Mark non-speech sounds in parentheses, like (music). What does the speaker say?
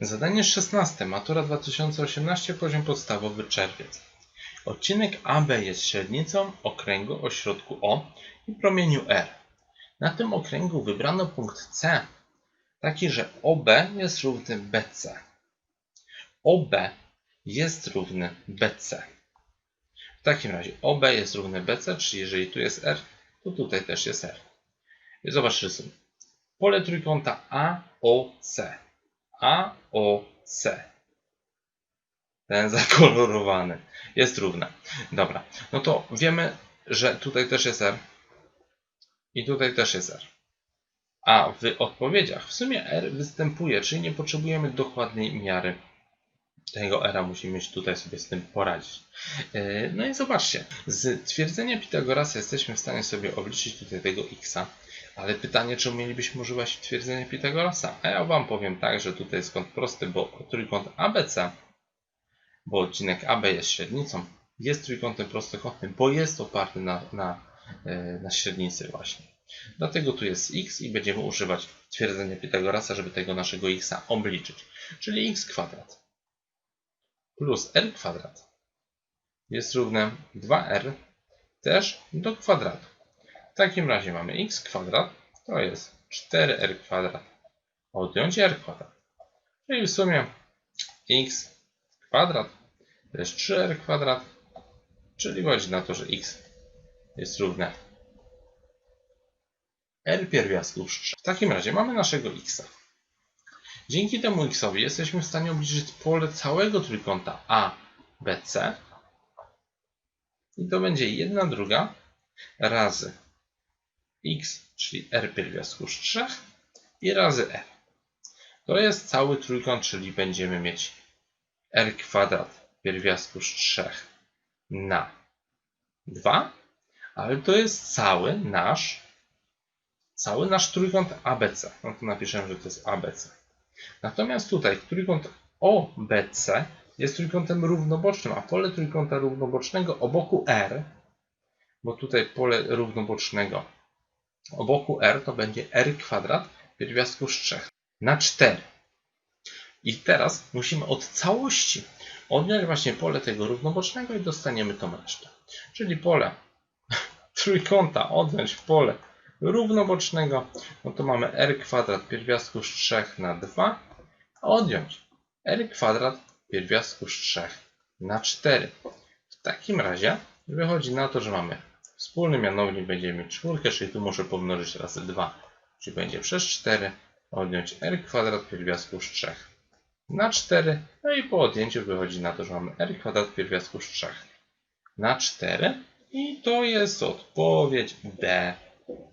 Zadanie 16. Matura 2018, poziom podstawowy czerwiec. Odcinek AB jest średnicą okręgu o środku O i promieniu R. Na tym okręgu wybrano punkt C, taki, że OB jest równy BC. OB jest równy BC. W takim razie OB jest równy BC, czyli jeżeli tu jest R, to tutaj też jest R. I zobacz rysunek. Pole trójkąta AOC. AOC. Ten (laughs) zakolorowany. Jest równe. Dobra. No to wiemy, że tutaj też jest R. I tutaj też jest R. A w odpowiedziach w sumie R występuje, czyli nie potrzebujemy dokładnej miary tego R. Musimy mieć tutaj sobie z tym poradzić. Yy, No i zobaczcie. Z twierdzenia Pitagorasa jesteśmy w stanie sobie obliczyć tutaj tego x. Ale pytanie, czy mielibyśmy używać twierdzenia Pitagorasa? A ja Wam powiem tak, że tutaj jest kąt prosty, bo trójkąt ABC, bo odcinek AB jest średnicą, jest trójkątem prostokątnym, bo jest oparty na, na, e, na średnicy właśnie. Dlatego tu jest x i będziemy używać twierdzenia Pitagorasa, żeby tego naszego x obliczyć. Czyli x kwadrat plus r kwadrat jest równe 2r też do kwadratu. Takim razie mamy x kwadrat, to jest 4r kwadrat odjąć r kwadrat. Czyli w sumie x kwadrat to jest 3r kwadrat, czyli chodzi na to, że x jest równe r pierwiastków z 3. W takim razie mamy naszego x. Dzięki temu xowi jesteśmy w stanie obliczyć pole całego trójkąta ABC i to będzie 1 druga razy x, czyli r pierwiastku z 3 i razy r. To jest cały trójkąt, czyli będziemy mieć r kwadrat pierwiastku z 3 na 2, ale to jest cały nasz cały nasz trójkąt ABC. No to napiszemy, że to jest ABC. Natomiast tutaj trójkąt OBC jest trójkątem równobocznym, a pole trójkąta równobocznego o boku R, bo tutaj pole równobocznego o boku R to będzie R kwadrat pierwiastku z 3 na 4. I teraz musimy od całości odjąć właśnie pole tego równobocznego i dostaniemy tą resztę. Czyli pole (laughs) trójkąta odjąć pole równobocznego, no to mamy r kwadrat pierwiastku z 3 na 2, a odjąć r kwadrat pierwiastku z 3 na 4. W takim razie wychodzi na to, że mamy wspólny mianownik, będziemy mieć czwórkę, czyli tu muszę pomnożyć razy 2, czyli będzie przez 4, odjąć r kwadrat pierwiastku z 3 na 4, no i po odjęciu wychodzi na to, że mamy r kwadrat pierwiastku z 3 na 4 i to jest odpowiedź D.